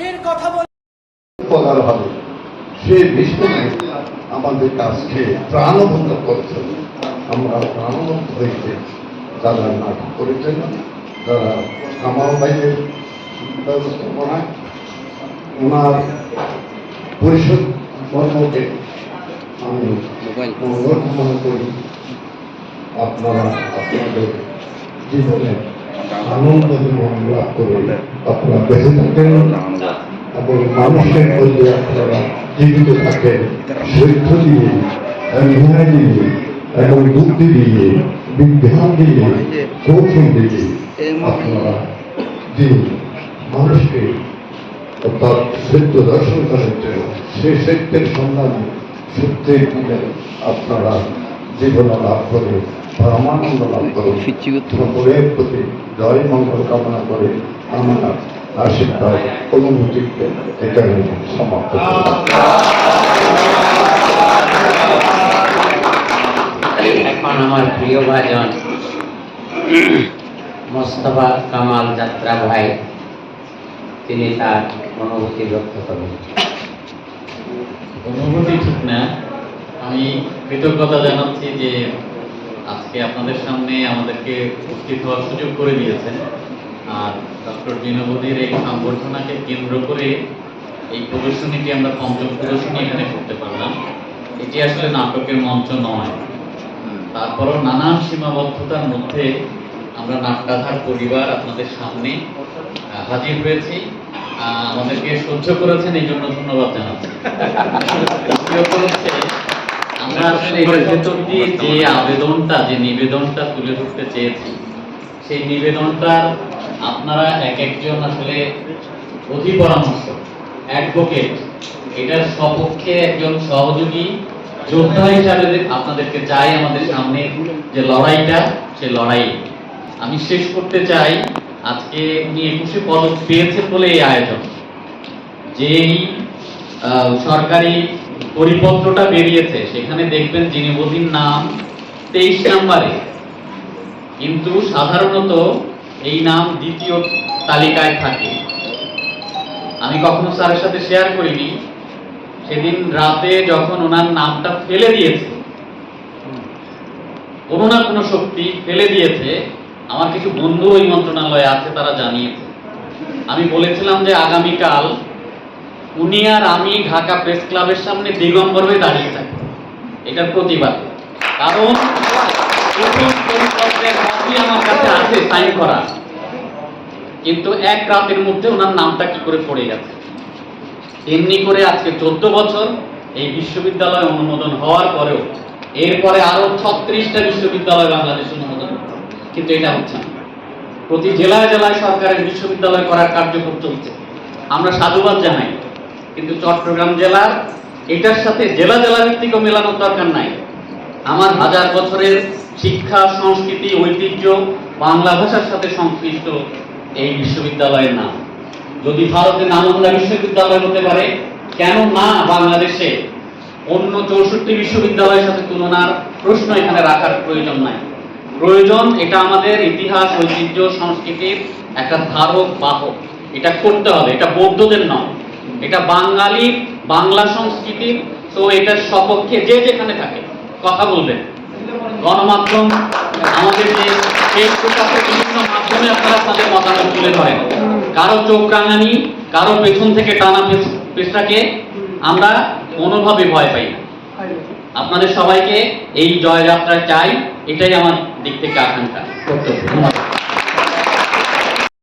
সম্মুখের কথা বল উপকার হবে সে বিষয়ে আমাদের কাছকে প্রাণবন্ত করেছেন আমরা প্রাণবন্ত হয়েছে যারা নাটক করেছেন যারা কামাল ভাইয়ের ব্যবস্থাপনায় ওনার পরিষদ কর্মকে আমি মঙ্গল কামনা করি আপনারা আপনাদের জীবনে আনন্দ জীবন লাভ করে আপনারা বেঁচে থাকেন এবং মানুষের মধ্যে আপনারা জীবিত থাকেন সৈন্য দিয়ে ন্যায় দিয়ে এবং বুদ্ধি দিয়ে বিজ্ঞান দিয়ে কৌশল দিয়ে আপনারা যে মানুষকে অর্থাৎ সত্য দর্শন করার জন্য আপনারা জীবন লাভ করে পরমানন্দ লাভ করে সকলের প্রতি জয় মঙ্গল কামনা করে আমরা আশীর্বাদ অনুভূতিকে এখানে সমাপ্ত এখন আমার প্রিয় ভাজন মোস্তফা কামাল যাত্রা ভাই তিনি তার অনুভূতি ব্যক্ত করবেন অনুভূতি ঠিক না আমি কৃতজ্ঞতা জানাচ্ছি যে আজকে আপনাদের সামনে আমাদেরকে উপস্থিত হওয়ার সুযোগ করে দিয়েছেন। আর ডক্টর জিনবদির এই সংবর্ধনাকে কেন্দ্র করে এই প্রদর্শনীটি আমরা পঞ্চম প্রদর্শনী এখানে করতে পারলাম। এটি আসলে নাটকের মঞ্চ নয়। তারপরও নানান সীমাবদ্ধতার মধ্যে আমরা নাট্যাধার পরিবার আপনাদের সামনে হাজির হয়েছি। আমাদেরকে সহ্য করেছেন, এই জন্য ধন্যবাদ জানাচ্ছি। আমরা আসলে এর ভেতর দিয়ে যে আবেদনটা যে নিবেদনটা তুলে ধরতে চেয়েছি সেই নিবেদনটার আপনারা এক একজন আসলে অ্যাডভোকেট এটার সপক্ষে একজন সহযোগী যোদ্ধা হিসাবে আপনাদেরকে চাই আমাদের সামনে যে লড়াইটা সে লড়াই। আমি শেষ করতে চাই আজকে উনি একুশে পদক পেয়েছেন বলে এই আয়োজন। যেই সরকারি পরিপত্রটা বেরিয়েছে, সেখানে দেখবেন জিনিবদির নাম তেইশ নাম্বারে। কিন্তু সাধারণত এই নাম দ্বিতীয় তালিকায় থাকে। আমি কখনো স্যারের সাথে শেয়ার করিনি। সেদিন রাতে যখন ওনার নামটা ফেলে দিয়েছে, কোনো না কোনো শক্তি ফেলে দিয়েছে, আমার কিছু বন্ধু ওই মন্ত্রণালয়ে আছে, তারা জানিয়েছে। আমি বলেছিলাম যে আগামীকাল উনি আর আমি ঢাকা প্রেস ক্লাবের সামনে দিগম্বর হয়ে দাঁড়িয়ে থাকি। এটার প্রতিবাদ। কারণ আমার কাছে আছে, সাইন করা। কিন্তু এক রাতের মধ্যে ওনার নামটা কি করে পড়ে গেছে? এমনি করে আজকে চোদ্দ বছর এই বিশ্ববিদ্যালয় অনুমোদন হওয়ার পরেও এরপরে আরও ছত্রিশটা বিশ্ববিদ্যালয় বাংলাদেশ অনুমোদন কিন্তু এটা হচ্ছে প্রতি জেলায় জেলায় সরকারের বিশ্ববিদ্যালয় করার কার্যক্রম চলছে। আমরা সাধুবাদ জানাই। কিন্তু চট্টগ্রাম জেলার এটার সাথে জেলা জেলা ভিত্তিকও মেলানোর দরকার নাই। আমার হাজার বছরের শিক্ষা, সংস্কৃতি, ঐতিহ্য, বাংলা ভাষার সাথে সংশ্লিষ্ট এই বিশ্ববিদ্যালয়ের নাম। যদি ভারতে নালন্দা বিশ্ববিদ্যালয় হতে পারে, কেন না বাংলাদেশে অন্য চৌষট্টি বিশ্ববিদ্যালয়ের সাথে তুলনার প্রশ্ন এখানে রাখার প্রয়োজন নাই। প্রয়োজন এটা আমাদের ইতিহাস, ঐতিহ্য, সংস্কৃতির একটা ধারক, বাহক। এটা করতে হবে, এটা বৌদ্ধদের নয়। এটা বাঙালি, বাংলা সংস্কৃতির, তো এটার সপক্ষে যে যেখানে থাকে, কথা বলবেন গণমাধ্যম, আমাদের যে ফেসবুক আছে, বিভিন্ন মাধ্যমে আপনারা তাদের মতামত তুলে ধরেন। কারও চোখ রাঙানি, কারও পেছন থেকে টানা পেছটাকে আমরা কোনোভাবে ভয় পাই না। আপনাদের সবাইকে এই জয়যাত্রা চাই, এটাই আমার দিক থেকে আকাঙ্ক্ষা। ধন্যবাদ।